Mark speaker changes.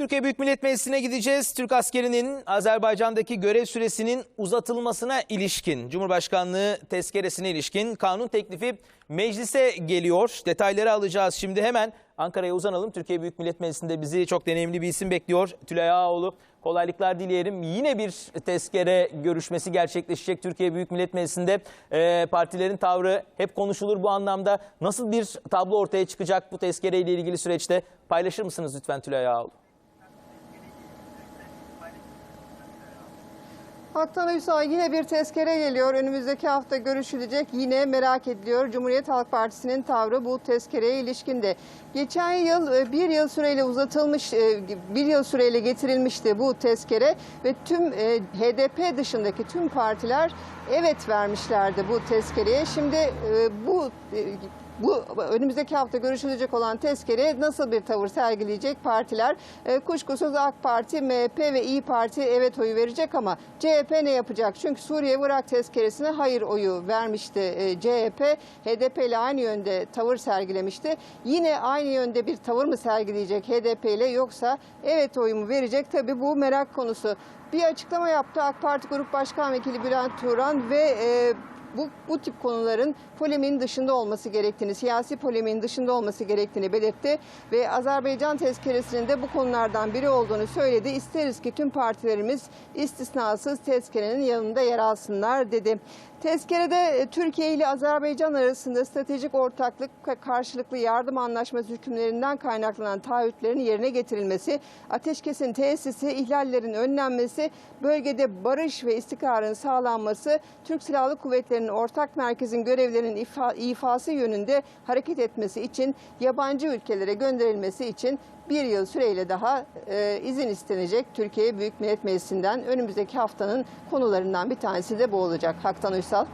Speaker 1: Türkiye Büyük Millet Meclisi'ne gideceğiz. Türk askerinin Azerbaycan'daki görev süresinin uzatılmasına ilişkin, Cumhurbaşkanlığı tezkeresine ilişkin kanun teklifi meclise geliyor. Detayları alacağız şimdi hemen Ankara'ya uzanalım. Türkiye Büyük Millet Meclisi'nde bizi çok deneyimli bir isim bekliyor. Tülay Ağaoğlu. Kolaylıklar dileyelim. Yine bir tezkere görüşmesi gerçekleşecek Türkiye Büyük Millet Meclisi'nde. Ee, partilerin tavrı hep konuşulur bu anlamda. Nasıl bir tablo ortaya çıkacak bu tezkereyle ilgili süreçte? Paylaşır mısınız lütfen Tülay Ağaoğlu?
Speaker 2: Haktan Uysal yine bir tezkere geliyor. Önümüzdeki hafta görüşülecek. Yine merak ediliyor. Cumhuriyet Halk Partisi'nin tavrı bu tezkereye ilişkinde. Geçen yıl e, bir yıl süreyle uzatılmış, e, bir yıl süreyle getirilmişti bu tezkere ve tüm e, HDP dışındaki tüm partiler evet vermişlerdi bu tezkereye. Şimdi bu bu önümüzdeki hafta görüşülecek olan tezkere nasıl bir tavır sergileyecek partiler? E, kuşkusuz AK Parti, MHP ve İyi Parti evet oyu verecek ama CHP ne yapacak? Çünkü Suriye Irak tezkeresine hayır oyu vermişti e, CHP. HDP ile aynı yönde tavır sergilemişti. Yine aynı yönde bir tavır mı sergileyecek HDP ile yoksa evet oyumu verecek? Tabii bu merak konusu. Bir açıklama yaptı AK Parti Grup Başkan Vekili Bülent Turan ve e, bu, bu tip konuların polemiğin dışında olması gerektiğini, siyasi polemiğin dışında olması gerektiğini belirtti ve Azerbaycan tezkeresinin de bu konulardan biri olduğunu söyledi. İsteriz ki tüm partilerimiz istisnasız tezkerenin yanında yer alsınlar dedi. Tezkerede e, Türkiye ile Azerbaycan arasında stratejik ortaklık ve karşılıklı yardım anlaşması hükümlerinden kaynaklanan taahhütlerin yerine getirilmesi, ateşkesin tesisi, ihlallerin önlenmesi, bölgede barış ve istikrarın sağlanması, Türk Silahlı Kuvvetleri'nin ortak merkezin görevlerinin ifa, ifası yönünde hareket etmesi için yabancı ülkelere gönderilmesi için bir yıl süreyle daha e, izin istenecek Türkiye Büyük Millet Meclisi'nden. Önümüzdeki haftanın konularından bir tanesi de bu olacak. Haktan Uysal.